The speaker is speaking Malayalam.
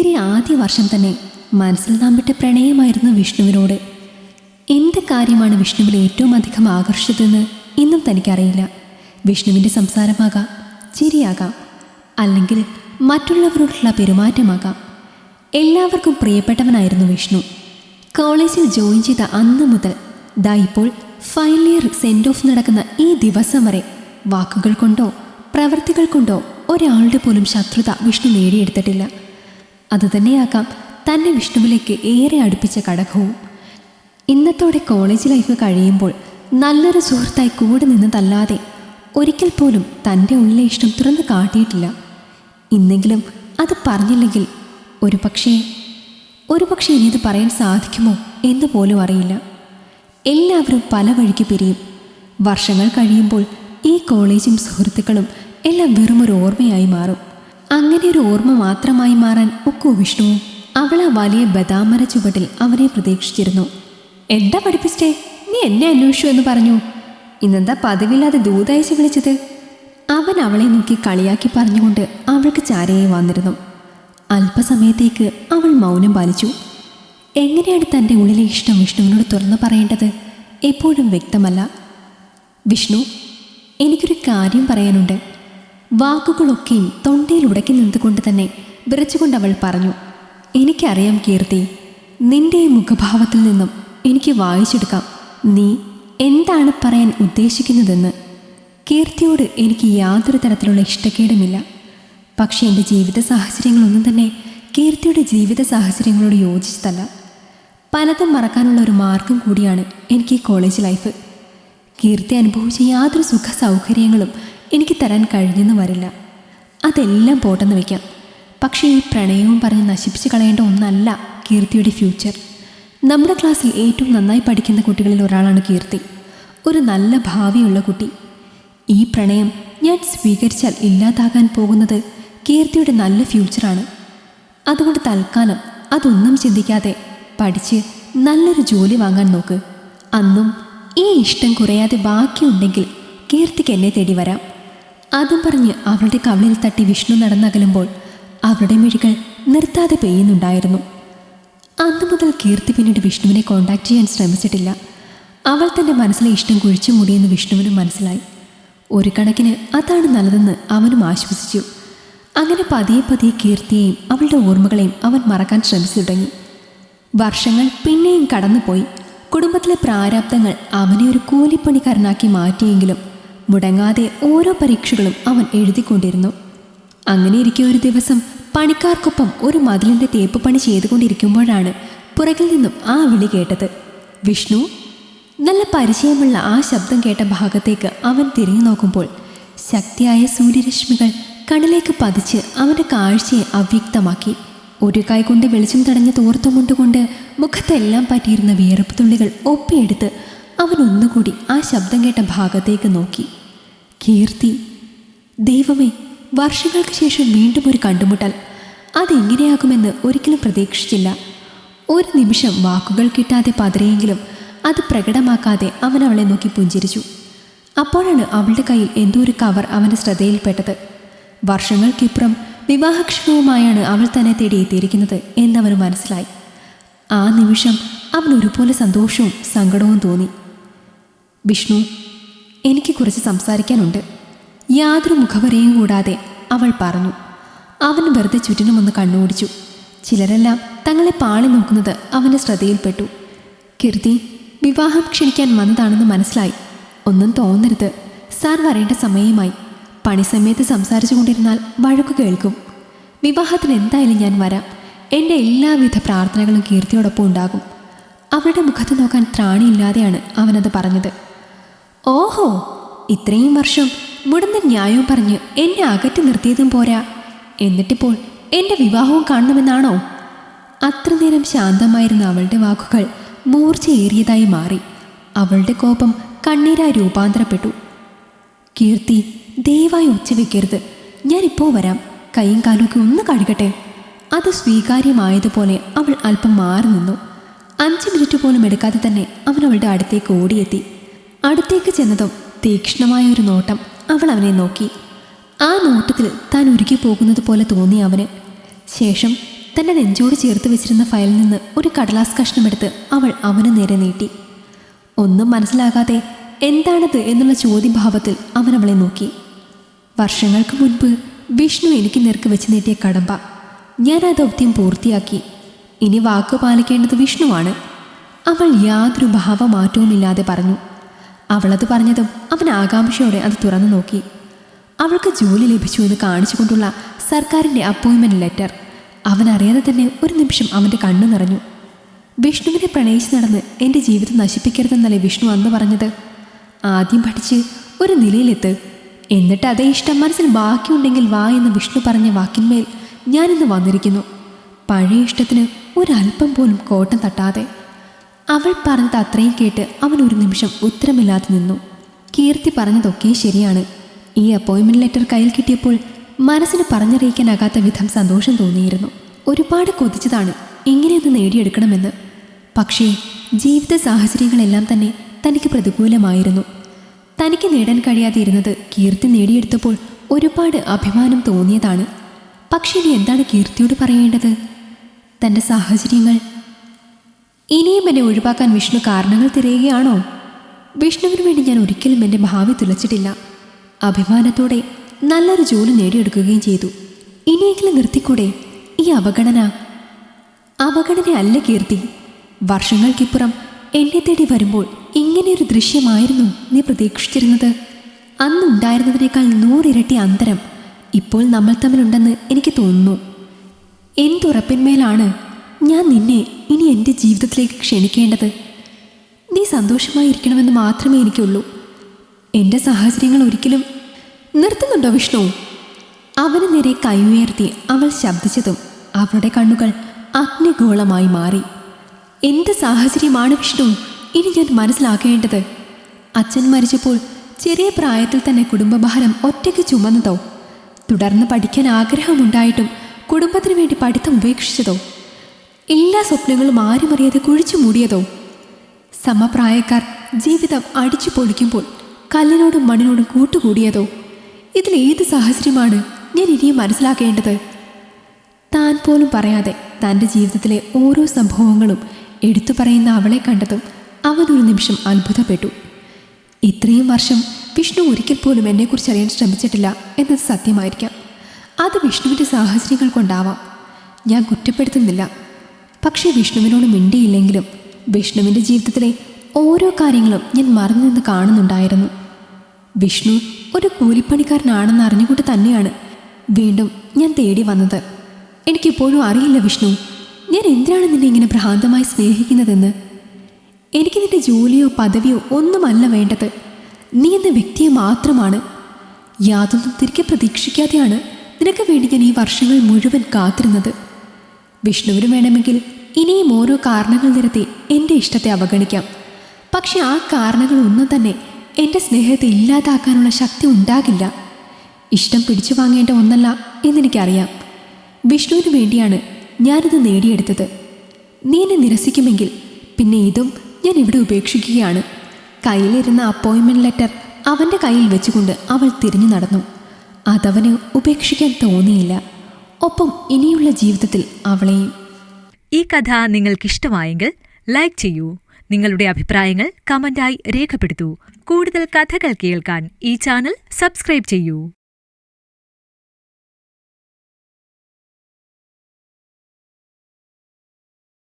ഡിഗ്രി ആദ്യ വർഷം തന്നെ മനസ്സിൽ നാമ്പിട്ട പ്രണയമായിരുന്നു വിഷ്ണുവിനോട്. എന്ത് കാര്യമാണ് വിഷ്ണുവിൽ ഏറ്റവും അധികം ആകർഷിച്ചതെന്ന് ഇന്നും തനിക്കറിയില്ല. വിഷ്ണുവിന്റെ സംസാരമാകാം ചിരിയാകാം അല്ലെങ്കിൽ മറ്റുള്ളവരോടുള്ള പെരുമാറ്റമാകാം. എല്ലാവർക്കും പ്രിയപ്പെട്ടവനായിരുന്നു വിഷ്ണു. കോളേജിൽ ജോയിൻ ചെയ്ത അന്ന് മുതൽ ദാ ഇപ്പോൾ ഫൈനൽ ഇയർ സെൻഡ് ഓഫ് നടക്കുന്ന ഈ ദിവസം വരെ വാക്കുകൾ കൊണ്ടോ പ്രവൃത്തികൾ കൊണ്ടോ ഒരാളുടെ പോലും ശത്രുത വിഷ്ണു നേടിയെടുത്തിട്ടില്ല. അതുതന്നെയാകാം തന്നെ വിഷ്ണുവിലേക്ക് ഏറെ അടുപ്പിച്ച ഘടകവും ഇന്നത്തോടെ കോളേജ് ലൈഫ് കഴിയുമ്പോൾ നല്ലൊരു സുഹൃത്തായി കൂടെ നിന്നതല്ലാതെ ഒരിക്കൽ പോലും തന്റെ ഉള്ളിലെ ഇഷ്ടം തുറന്ന് കാട്ടിയിട്ടില്ല. ഇന്നെങ്കിലും അത് പറഞ്ഞില്ലെങ്കിൽ ഒരു പക്ഷേ ഒരു പക്ഷേ ഇനി ഇത് പറയാൻ സാധിക്കുമോ എന്ന് പോലും അറിയില്ല. എല്ലാവരും പല വഴിക്ക് പിരിയും. വർഷങ്ങൾ കഴിയുമ്പോൾ ഈ കോളേജും സുഹൃത്തുക്കളും എല്ലാം വെറുമൊരു ഓർമ്മയായി മാറും. അങ്ങനെ ഒരു ഓർമ്മ മാത്രമായി മാറാൻ ഒക്കോ വിഷ്ണുവും അവൾ ആ വലിയ ബദാമര ചുവട്ടിൽ അവനെ പ്രതീക്ഷിച്ചിരുന്നു. എന്താ പഠിപ്പിച്ചേ? നീ എന്നെ അന്വേഷിച്ചു എന്ന് പറഞ്ഞു. ഇന്നെന്താ പതിവില്ലാതെ ദൂതയച്ച് വിളിച്ചത്? അവൻ അവളെ നോക്കി കളിയാക്കി പറഞ്ഞുകൊണ്ട് അവൾക്ക് ചാരയായി വന്നിരുന്നു. അല്പസമയത്തേക്ക് അവൾ മൗനം പാലിച്ചു. എങ്ങനെയാണ് തന്റെ ഉള്ളിലെ ഇഷ്ടം വിഷ്ണുവിനോട് തുറന്നു പറയേണ്ടത്? എപ്പോഴും വ്യക്തമല്ല. വിഷ്ണു എനിക്കൊരു കാര്യം പറയാനുണ്ട്. വാക്കുകളൊക്കെയും തൊണ്ടയിൽ ഉടക്കി നിന്നുകൊണ്ട് തന്നെ വിറച്ചുകൊണ്ട് അവൾ പറഞ്ഞു എനിക്കറിയാം കീർത്തി നിന്റെ മുഖഭാവത്തിൽ നിന്നും എനിക്ക് വായിച്ചെടുക്കാം. നീ എന്താണ് പറയാൻ ഉദ്ദേശിക്കുന്നതെന്ന്? കീർത്തിയോട് എനിക്ക് യാതൊരു തരത്തിലുള്ള ഇഷ്ടക്കേടുമില്ല. പക്ഷേ എന്റെ ജീവിത സാഹചര്യങ്ങളൊന്നും തന്നെ കീർത്തിയുടെ ജീവിത സാഹചര്യങ്ങളോട് യോജിച്ചതല്ല. പലതും മറക്കാനുള്ള ഒരു മാർഗം കൂടിയാണ് എനിക്ക് ഈ കോളേജ് ലൈഫ്. കീർത്തി അനുഭവിച്ച യാതൊരു സുഖ സൗകര്യങ്ങളും എനിക്ക് തരാൻ കഴിഞ്ഞെന്ന് വരില്ല. അതെല്ലാം പോട്ടെന്ന് വയ്ക്കാം. പക്ഷേ ഈ പ്രണയവും പറഞ്ഞ് നശിപ്പിച്ച് കളയേണ്ട ഒന്നല്ല കീർത്തിയുടെ ഫ്യൂച്ചർ നമ്മുടെ ക്ലാസ്സിൽ ഏറ്റവും നന്നായി പഠിക്കുന്ന കുട്ടികളിൽ ഒരാളാണ് കീർത്തി. ഒരു നല്ല ഭാവിയുള്ള കുട്ടി. ഈ പ്രണയം ഞാൻ സ്വീകരിച്ചാൽ ഇല്ലാതാകാൻ പോകുന്നത് കീർത്തിയുടെ നല്ല ഫ്യൂച്ചറാണ് അതുകൊണ്ട് തൽക്കാലം അതൊന്നും ചിന്തിക്കാതെ പഠിച്ച് നല്ലൊരു ജോലി വാങ്ങാൻ നോക്ക്. അന്നും ഈ ഇഷ്ടം കുറയാതെ ബാക്കിയുണ്ടെങ്കിൽ കീർത്തിക്ക് എന്നെ തേടി വരാം. അതും പറഞ്ഞ് അവളുടെ കവളിൽ തട്ടി വിഷ്ണു നടന്നകലുമ്പോൾ അവളുടെ മിഴികൾ നിർത്താതെ പെയ്യുന്നുണ്ടായിരുന്നു. അന്നു മുതൽ കീർത്തി പിന്നീട് വിഷ്ണുവിനെ കോണ്ടാക്ട് ചെയ്യാൻ ശ്രമിച്ചിട്ടില്ല. അവൾ തന്റെ മനസ്സിലെ ഇഷ്ടം കുഴിച്ചു മുടിയെന്ന് വിഷ്ണുവിനും മനസ്സിലായി. ഒരു കണക്കിന് അതാണ് നല്ലതെന്ന് അവനും ആശ്വസിച്ചു. അങ്ങനെ പതിയെ പതിയെ കീർത്തിയെയും അവളുടെ ഓർമ്മകളെയും അവൻ മറക്കാൻ ശ്രമിച്ചു തുടങ്ങി. വർഷങ്ങൾ പിന്നെയും കടന്നുപോയി. കുടുംബത്തിലെ പ്രാരാബ്ദങ്ങൾ അവനെ ഒരു കൂലിപ്പണിക്കാരനാക്കി മാറ്റിയെങ്കിലും മുടങ്ങാതെ ഓരോ പരീക്ഷകളും അവൻ എഴുതിക്കൊണ്ടിരുന്നു. അങ്ങനെ ഇരിക്കെ ഒരു ദിവസം പണിക്കാർക്കൊപ്പം ഒരു മതിലിന്റെ തേപ്പ് പണി ചെയ്തുകൊണ്ടിരിക്കുമ്പോഴാണ് പുറകിൽ നിന്നും ആ വിളി കേട്ടത്. വിഷ്ണു? നല്ല പരിചയമുള്ള ആ ശബ്ദം കേട്ട ഭാഗത്തേക്ക് അവൻ തിരിഞ്ഞു നോക്കുമ്പോൾ ശക്തിയായ സൂര്യരശ്മികൾ കണ്ണിലേക്ക് പതിച്ച് അവന്റെ കാഴ്ചയെ അവ്യക്തമാക്കി. ഒരു കൈ കൊണ്ട് വെളിച്ചം തടഞ്ഞ തോർത്തുമുണ്ടുകൊണ്ട് മുഖത്തെല്ലാം പറ്റിയിരുന്ന വിയർപ്പ് തുള്ളികൾ ഒപ്പിയെടുത്ത് അവൻ ഒന്നുകൂടി ആ ശബ്ദം കേട്ട ഭാഗത്തേക്ക് നോക്കി. കീർത്തി. ദൈവമേ വർഷങ്ങൾക്ക് ശേഷം വീണ്ടും ഒരു കണ്ടുമുട്ടൽ. അതെങ്ങനെയാകുമെന്ന് ഒരിക്കലും പ്രതീക്ഷിച്ചില്ല. ഒരു നിമിഷം വാക്കുകൾ കിട്ടാതെ പതറിയെങ്കിലും അത് പ്രകടമാക്കാതെ അവൻ അവളെ നോക്കി പുഞ്ചിരിച്ചു. അപ്പോഴാണ് അവളുടെ കയ്യിൽ എന്തോ ഒരു കവർ അവന്റെ ശ്രദ്ധയിൽപ്പെട്ടത്. വർഷങ്ങൾക്കിപ്പുറം വിവാഹക്ഷമവുമായാണ് അവൾ തന്നെ തേടി എത്തിയിരിക്കുന്നത് എന്നവന് മനസ്സിലായി. ആ നിമിഷം അവൻ ഒരുപോലെ സന്തോഷവും സങ്കടവും തോന്നി. വിഷ്ണു എനിക്ക് കുറച്ച് സംസാരിക്കാനുണ്ട്. യാതൊരു മുഖവരെയും കൂടാതെ അവൾ പറഞ്ഞു. അവൻ വെറുതെ ചുറ്റിനുമൊന്ന് കണ്ണോടിച്ചു. ചിലരെല്ലാം തങ്ങളെ പാളി നോക്കുന്നത് അവന്റെ ശ്രദ്ധയിൽപ്പെട്ടു. കീർത്തി വിവാഹം ക്ഷണിക്കാൻ വന്നതാണെന്ന് മനസ്സിലായി. ഒന്നും തോന്നരുത്. സാർ വരേണ്ട സമയമായി. പണി സമയത്ത് സംസാരിച്ചു കൊണ്ടിരുന്നാൽ വഴക്കു കേൾക്കും. വിവാഹത്തിന് എന്തായാലും ഞാൻ വരാം. എന്റെ എല്ലാവിധ പ്രാർത്ഥനകളും കീർത്തിയോടൊപ്പം ഉണ്ടാകും. അവരുടെ മുഖത്ത് നോക്കാൻ ത്രാണിയില്ലാതെയാണ് അവനത് പറഞ്ഞത്. ഓഹോ ഇത്രയും വർഷം മുടന്ന ന്യായവും പറഞ്ഞ് എന്നെ അകറ്റി നിർത്തിയതും പോരാ. എന്നിട്ടിപ്പോൾ എന്റെ വിവാഹവും കാണണമെന്നാണോ? അത്ര നേരം ശാന്തമായിരുന്ന അവളുടെ വാക്കുകൾ മൂർച്ചയേറിയതായി മാറി. അവളുടെ കോപം കണ്ണീരായി രൂപാന്തരപ്പെട്ടു. കീർത്തി ദയവായി ഒച്ച വെക്കരുത് ഞാനിപ്പോൾ വരാം. കൈയും കാലുമൊക്കെ ഒന്ന് കഴുകട്ടെ. അത് സ്വീകാര്യമായതുപോലെ അവൾ അല്പം മാറി നിന്നു. അഞ്ച് മിനിറ്റ് പോലും എടുക്കാതെ തന്നെ അവൻ അവളുടെ അടുത്തേക്ക് ഓടിയെത്തി. അടുത്തേക്ക് ചെന്നതും തീക്ഷ്ണമായ ഒരു നോട്ടം അവൾ അവനെ നോക്കി. ആ നോട്ടത്തിൽ താൻ ഉരുകി പോകുന്നത് പോലെ തോന്നി അവന്. ശേഷം തന്റെ നെഞ്ചോട് ചേർത്ത് വെച്ചിരുന്ന ഫയലിൽ നിന്ന് ഒരു കടലാസ് കഷ്ണമെടുത്ത് അവൾ അവന് നേരെ നീട്ടി. ഒന്നും മനസ്സിലാകാതെ എന്താണത് എന്നുള്ള ചോദ്യഭാവത്തിൽ അവൻ അവളെ നോക്കി. വർഷങ്ങൾക്ക് മുൻപ് വിഷ്ണു എനിക്ക് നേർക്ക് വെച്ച് നീട്ടിയ കടമ്പ. ഞാൻ ആ ദൗത്യം പൂർത്തിയാക്കി. ഇനി വാക്ക് പാലിക്കേണ്ടത് വിഷ്ണുവാണ്. അവൾ യാതൊരു ഭാവമാറ്റവുമില്ലാതെ പറഞ്ഞു. അവളത് പറഞ്ഞതും അവൻ ആകാംക്ഷയോടെ അത് തുറന്നു നോക്കി. അവൾക്ക് ജോലി ലഭിച്ചു എന്ന് കാണിച്ചുകൊണ്ടുള്ള സർക്കാരിന്റെ അപ്പോയിൻമെന്റ് ലെറ്റർ. അവൻ അറിയാതെ തന്നെ ഒരു നിമിഷം അവന്റെ കണ്ണു നിറഞ്ഞു. വിഷ്ണുവിനെ പ്രണയിച്ച് നടന്ന് എന്റെ ജീവിതം നശിപ്പിക്കരുതെന്നല്ലേ വിഷ്ണു അന്ന് പറഞ്ഞത്? ആദ്യം പഠിച്ച് ഒരു നിലയിലെത്ത്. എന്നിട്ട് അതേ ഇഷ്ടം മനസ്സിൽ ബാക്കിയുണ്ടെങ്കിൽ വാ എന്ന് വിഷ്ണു പറഞ്ഞ വാക്കിന്മേൽ ഞാനിന്ന് വന്നിരിക്കുന്നു. പഴയ ഇഷ്ടത്തിന് ഒരല്പം പോലും കോട്ടം തട്ടാതെ. അവൾ പറഞ്ഞത് അത്രയും കേട്ട് അവൻ ഒരു നിമിഷം ഉത്തരമില്ലാതെ നിന്നു. കീർത്തി പറഞ്ഞതൊക്കെ ശരിയാണ്. ഈ അപ്പോയിൻമെന്റ് ലെറ്റർ കയ്യിൽ കിട്ടിയപ്പോൾ മനസ്സിന് പറഞ്ഞറിയിക്കാനാകാത്ത വിധം സന്തോഷം തോന്നിയിരുന്നു. ഒരുപാട് കൊതിച്ചതാണ് ഇങ്ങനെയൊന്ന് നേടിയെടുക്കണമെന്ന്. പക്ഷേ ജീവിത സാഹചര്യങ്ങളെല്ലാം തന്നെ തനിക്ക് പ്രതികൂലമായിരുന്നു. തനിക്ക് നേടാൻ കഴിയാതെ ഇരുന്നത് കീർത്തി നേടിയെടുത്തപ്പോൾ ഒരുപാട് അഭിമാനം തോന്നിയതാണ്. പക്ഷേ ഇനി എന്താണ് കീർത്തിയോട് പറയേണ്ടത്? തന്റെ സാഹചര്യങ്ങൾ ഇനിയും എന്നെ ഒഴിവാക്കാൻ വിഷ്ണു കാരണങ്ങൾ തിരയുകയാണോ? വിഷ്ണുവിന് വേണ്ടി ഞാൻ ഒരിക്കലും എന്റെ ഭാവി തുലച്ചിട്ടില്ല അഭിമാനത്തോടെ നല്ലൊരു ജോലി നേടിയെടുക്കുകയും ചെയ്തു. ഇനിയെങ്കിലും നിർത്തിക്കൂടെ? ഈ അവഗണന? അല്ല കീർത്തി. വർഷങ്ങൾക്കിപ്പുറം എന്നെ തേടി വരുമ്പോൾ ഇങ്ങനെയൊരു ദൃശ്യമായിരുന്നു നീ പ്രതീക്ഷിച്ചിരുന്നത്. അന്നുണ്ടായിരുന്നതിനേക്കാൾ നൂറിരട്ടി അന്തരം ഇപ്പോൾ നമ്മൾ തമ്മിലുണ്ടെന്ന് എനിക്ക് തോന്നുന്നു. എന്തുറപ്പിന്മേലാണ് ഞാൻ നിന്നെ ഇനി എന്റെ ജീവിതത്തിലേക്ക് ക്ഷണിക്കേണ്ടത്. നീ സന്തോഷമായിരിക്കണമെന്ന് മാത്രമേ എനിക്കുള്ളൂ. എന്റെ സാഹചര്യങ്ങൾ ഒരിക്കലും നിർത്തുന്നുണ്ടോ വിഷ്ണു? അവന് നേരെ കൈ ഉയർത്തി അവൾ ശബ്ദിച്ചതും അവളുടെ കണ്ണുകൾ അഗ്നിഗോളമായി മാറി. എന്ത് സാഹചര്യമാണ് വിഷ്ണു? ഇനി ഞാൻ മനസ്സിലാക്കേണ്ടത്. അച്ഛൻ മരിച്ചപ്പോൾ ചെറിയ പ്രായത്തിൽ തന്നെ കുടുംബഭാരം ഒറ്റയ്ക്ക് ചുമന്നതോ തുടർന്ന് പഠിക്കാൻ ആഗ്രഹമുണ്ടായിട്ടും കുടുംബത്തിനു വേണ്ടി പഠിത്തം ഉപേക്ഷിച്ചതോ എല്ലാ സ്വപ്നങ്ങളും ആരുമറിയാതെ കുഴിച്ചു മൂടിയതോ? സമപ്രായക്കാർ ജീവിതം അടിച്ചു പൊളിക്കുമ്പോൾ കല്ലിനോടും മണ്ണിനോടും കൂട്ടുകൂടിയതോ? ഇതിൽ ഏത് സാഹചര്യമാണ് ഞാൻ ഇനിയും മനസ്സിലാക്കേണ്ടത്? താൻ പോലും പറയാതെ തന്റെ ജീവിതത്തിലെ ഓരോ സംഭവങ്ങളും എടുത്തു പറയുന്ന അവളെ കണ്ടതും അവനൊരു നിമിഷം അത്ഭുതപ്പെട്ടു. ഇത്രയും വർഷം വിഷ്ണു ഒരിക്കൽ പോലും എന്നെക്കുറിച്ച് അറിയാൻ ശ്രമിച്ചിട്ടില്ല എന്നത് സത്യമായിരിക്കാം. അത് വിഷ്ണുവിന്റെ സാഹചര്യങ്ങൾ കൊണ്ടാവാം. ഞാൻ കുറ്റപ്പെടുത്തുന്നില്ല. പക്ഷേ വിഷ്ണുവിനോട് മിണ്ടിയില്ലെങ്കിലും വിഷ്ണുവിന്റെ ജീവിതത്തിലെ ഓരോ കാര്യങ്ങളും ഞാൻ മറന്നു നിന്ന് കാണുന്നുണ്ടായിരുന്നു. വിഷ്ണു ഒരു കൂലിപ്പണിക്കാരനാണെന്ന് അറിഞ്ഞുകൊണ്ട് തന്നെയാണ് വീണ്ടും ഞാൻ തേടി വന്നത്. എനിക്കിപ്പോഴും അറിയില്ല വിഷ്ണു ഞാൻ എന്തിനാണ് നിന്നെ ഇങ്ങനെ ഭ്രാന്തമായി സ്നേഹിക്കുന്നതെന്ന്? എനിക്ക് നിന്റെ ജോലിയോ പദവിയോ ഒന്നുമല്ല വേണ്ടത്. നീ എന്ന വ്യക്തിയെ മാത്രമാണ്. യാതൊന്നും തിരികെ പ്രതീക്ഷിക്കാതെയാണ് നിനക്ക് വേണ്ടി ഞാൻ ഈ വർഷങ്ങൾ മുഴുവൻ കാത്തിരുന്നത്. വിഷ്ണുവിന് വേണമെങ്കിൽ ഇനിയും ഓരോ കാരണങ്ങൾ നിരത്തി എന്റെ ഇഷ്ടത്തെ അവഗണിക്കാം. പക്ഷെ ആ കാരണങ്ങൾ ഒന്നും തന്നെ എന്റെ സ്നേഹത്തെ ഇല്ലാതാക്കാനുള്ള ശക്തി ഉണ്ടാകില്ല. ഇഷ്ടം പിടിച്ചു വാങ്ങേണ്ട ഒന്നല്ല എന്നെനിക്കറിയാം. വിഷ്ണുവിന് വേണ്ടിയാണ് ഞാനിത് നേടിയെടുത്തത്. നീ എന്നെ നിരസിക്കുമെങ്കിൽ പിന്നെ ഇതും ഞാൻ ഇവിടെ ഉപേക്ഷിക്കുകയാണ്. കയ്യിലിരുന്ന അപ്പോയിൻമെന്റ് ലെറ്റർ അവന്റെ കയ്യിൽ വെച്ചുകൊണ്ട് അവൾ തിരിഞ്ഞു നടന്നു. അതവന് ഉപേക്ഷിക്കാൻ തോന്നിയില്ല. ഒപ്പം ഇനിയുള്ള ജീവിതത്തിൽ അവളെയും. ഈ കഥ നിങ്ങൾക്കിഷ്ടമായെങ്കിൽ ലൈക്ക് ചെയ്യൂ. നിങ്ങളുടെ അഭിപ്രായങ്ങൾ കമന്റായി രേഖപ്പെടുത്തൂ. കൂടുതൽ കഥകൾ കേൾക്കാൻ ഈ ചാനൽ സബ്സ്ക്രൈബ് ചെയ്യൂ.